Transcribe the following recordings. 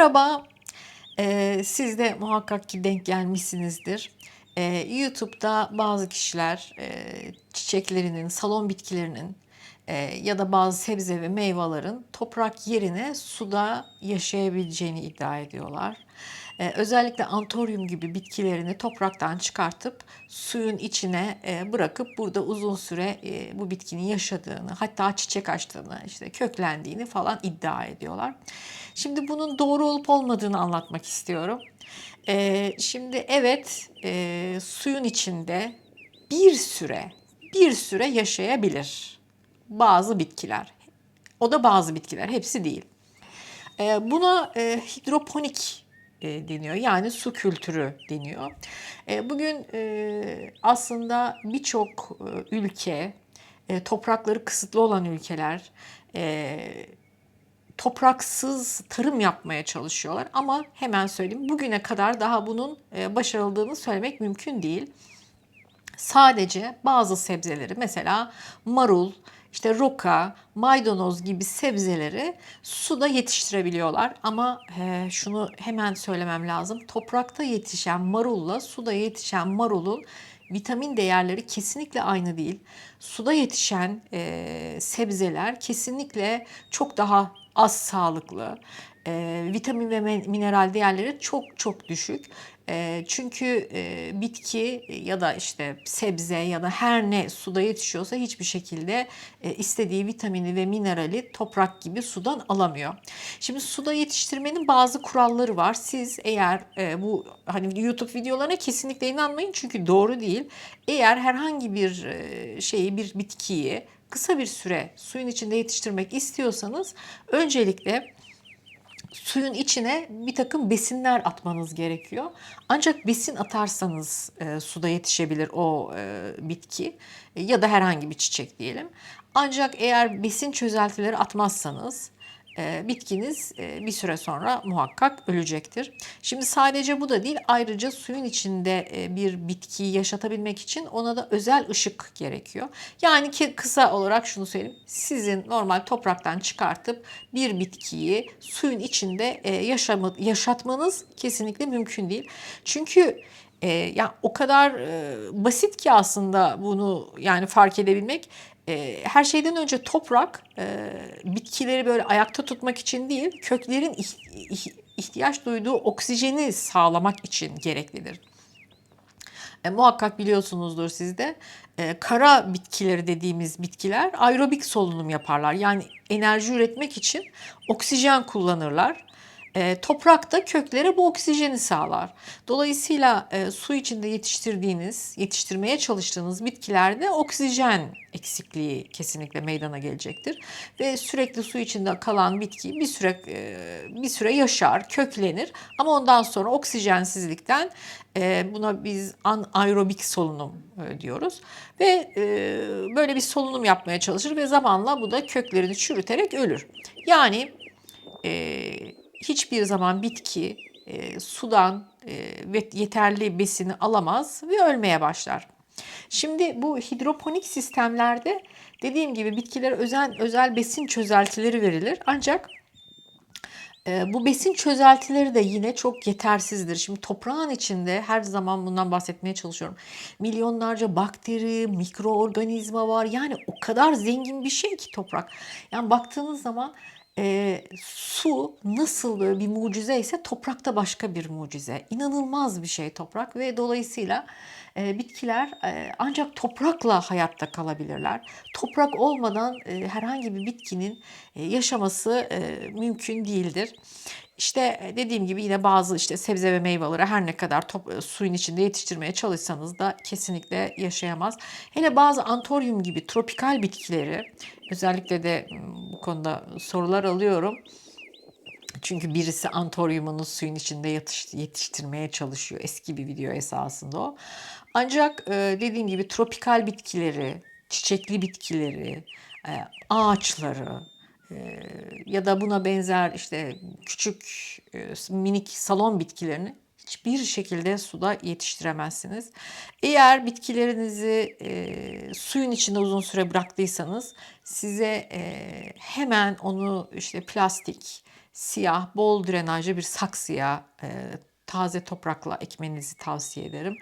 Merhaba. Ee, siz de muhakkak ki denk gelmişsinizdir. Ee, YouTube'da bazı kişiler e, çiçeklerinin, salon bitkilerinin e, ya da bazı sebze ve meyvelerin toprak yerine suda yaşayabileceğini iddia ediyorlar. Ee, özellikle antoryum gibi bitkilerini topraktan çıkartıp suyun içine e, bırakıp burada uzun süre e, bu bitkinin yaşadığını, hatta çiçek açtığını, işte köklendiğini falan iddia ediyorlar. Şimdi bunun doğru olup olmadığını anlatmak istiyorum. Ee, şimdi evet e, suyun içinde bir süre, bir süre yaşayabilir bazı bitkiler. O da bazı bitkiler, hepsi değil. Ee, buna hidroponik e, deniyor. Yani su kültürü deniyor. E, bugün e, aslında birçok ülke, toprakları kısıtlı olan ülkeler, topraksız tarım yapmaya çalışıyorlar. Ama hemen söyleyeyim bugüne kadar daha bunun e, başarıldığını söylemek mümkün değil. Sadece bazı sebzeleri mesela marul, işte roka, maydanoz gibi sebzeleri suda yetiştirebiliyorlar. Ama e, şunu hemen söylemem lazım. Toprakta yetişen marulla suda yetişen marulun vitamin değerleri kesinlikle aynı değil. Suda yetişen e, sebzeler kesinlikle çok daha az sağlıklı. E, vitamin ve mineral değerleri çok çok düşük. Çünkü bitki ya da işte sebze ya da her ne suda yetişiyorsa hiçbir şekilde istediği vitamini ve minerali toprak gibi sudan alamıyor. Şimdi suda yetiştirmenin bazı kuralları var. Siz eğer bu hani YouTube videolarına kesinlikle inanmayın çünkü doğru değil. Eğer herhangi bir şeyi bir bitkiyi kısa bir süre suyun içinde yetiştirmek istiyorsanız öncelikle suyun içine bir takım besinler atmanız gerekiyor. Ancak besin atarsanız e, suda yetişebilir o e, bitki ya da herhangi bir çiçek diyelim. Ancak eğer besin çözeltileri atmazsanız e, bitkiniz e, bir süre sonra muhakkak ölecektir. Şimdi sadece bu da değil ayrıca suyun içinde e, bir bitkiyi yaşatabilmek için ona da özel ışık gerekiyor. Yani ki kısa olarak şunu söyleyeyim. Sizin normal topraktan çıkartıp bir bitkiyi suyun içinde yaşama, yaşatmanız kesinlikle mümkün değil. Çünkü e, ya o kadar e, basit ki aslında bunu yani fark edebilmek. E, her şeyden önce toprak e, bitkileri böyle ayakta tutmak için değil, köklerin ihtiyaç duyduğu oksijeni sağlamak için gereklidir. E, muhakkak biliyorsunuzdur siz de. E, kara bitkileri dediğimiz bitkiler aerobik solunum yaparlar. Yani enerji üretmek için oksijen kullanırlar. E, toprak da köklere bu oksijeni sağlar. Dolayısıyla e, su içinde yetiştirdiğiniz, yetiştirmeye çalıştığınız bitkilerde oksijen eksikliği kesinlikle meydana gelecektir ve sürekli su içinde kalan bitki bir süre e, bir süre yaşar, köklenir ama ondan sonra oksijensizlikten e, buna biz anaerobik solunum e, diyoruz ve e, böyle bir solunum yapmaya çalışır ve zamanla bu da köklerini çürüterek ölür. Yani e, hiçbir zaman bitki e, sudan e, ve yeterli besini alamaz ve ölmeye başlar. Şimdi bu hidroponik sistemlerde dediğim gibi bitkilere özel özel besin çözeltileri verilir. Ancak e, bu besin çözeltileri de yine çok yetersizdir. Şimdi toprağın içinde her zaman bundan bahsetmeye çalışıyorum. Milyonlarca bakteri, mikroorganizma var. Yani o kadar zengin bir şey ki toprak. Yani baktığınız zaman e, su nasıl böyle bir mucize ise toprakta başka bir mucize. İnanılmaz bir şey toprak ve dolayısıyla e, bitkiler e, ancak toprakla hayatta kalabilirler. Toprak olmadan e, herhangi bir bitkinin e, yaşaması e, mümkün değildir. İşte dediğim gibi yine bazı işte sebze ve meyveleri her ne kadar top, suyun içinde yetiştirmeye çalışsanız da kesinlikle yaşayamaz. Hele bazı antoryum gibi tropikal bitkileri özellikle de konuda sorular alıyorum. Çünkü birisi antoryumunu suyun içinde yetiştirmeye çalışıyor. Eski bir video esasında o. Ancak e, dediğim gibi tropikal bitkileri, çiçekli bitkileri, ağaçları, ya da buna benzer işte küçük minik salon bitkilerini hiçbir şekilde suda yetiştiremezsiniz. Eğer bitkilerinizi e, suyun içinde uzun süre bıraktıysanız size e, hemen onu işte plastik siyah, bol drenajlı bir saksıya e, taze toprakla ekmenizi tavsiye ederim.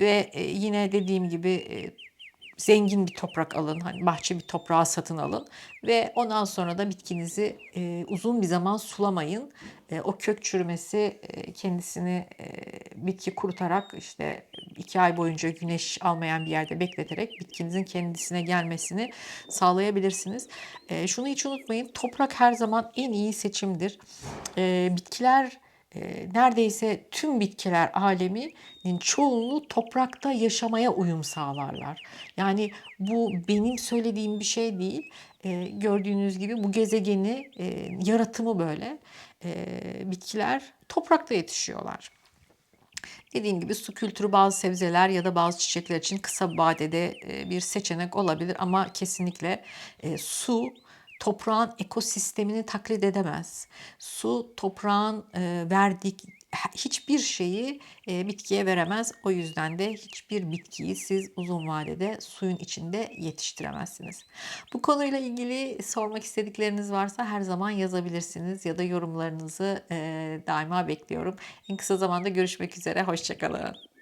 Ve e, yine dediğim gibi e, zengin bir toprak alın. Hani bahçe bir toprağı satın alın ve ondan sonra da bitkinizi e, uzun bir zaman sulamayın. E, o kök çürümesi e, kendisini e, bitki kurutarak işte iki ay boyunca güneş almayan bir yerde bekleterek bitkinizin kendisine gelmesini sağlayabilirsiniz. E, şunu hiç unutmayın toprak her zaman en iyi seçimdir. E, bitkiler neredeyse tüm bitkiler aleminin çoğunluğu toprakta yaşamaya uyum sağlarlar. Yani bu benim söylediğim bir şey değil. E, gördüğünüz gibi bu gezegeni e, yaratımı böyle. E, bitkiler toprakta yetişiyorlar. Dediğim gibi su kültürü bazı sebzeler ya da bazı çiçekler için kısa vadede e, bir seçenek olabilir ama kesinlikle e, su toprağın ekosistemini taklit edemez. Su toprağın e, verdik hiçbir şeyi e, bitkiye veremez. O yüzden de hiçbir bitkiyi siz uzun vadede suyun içinde yetiştiremezsiniz. Bu konuyla ilgili sormak istedikleriniz varsa her zaman yazabilirsiniz ya da yorumlarınızı e, daima bekliyorum. En kısa zamanda görüşmek üzere. Hoşçakalın.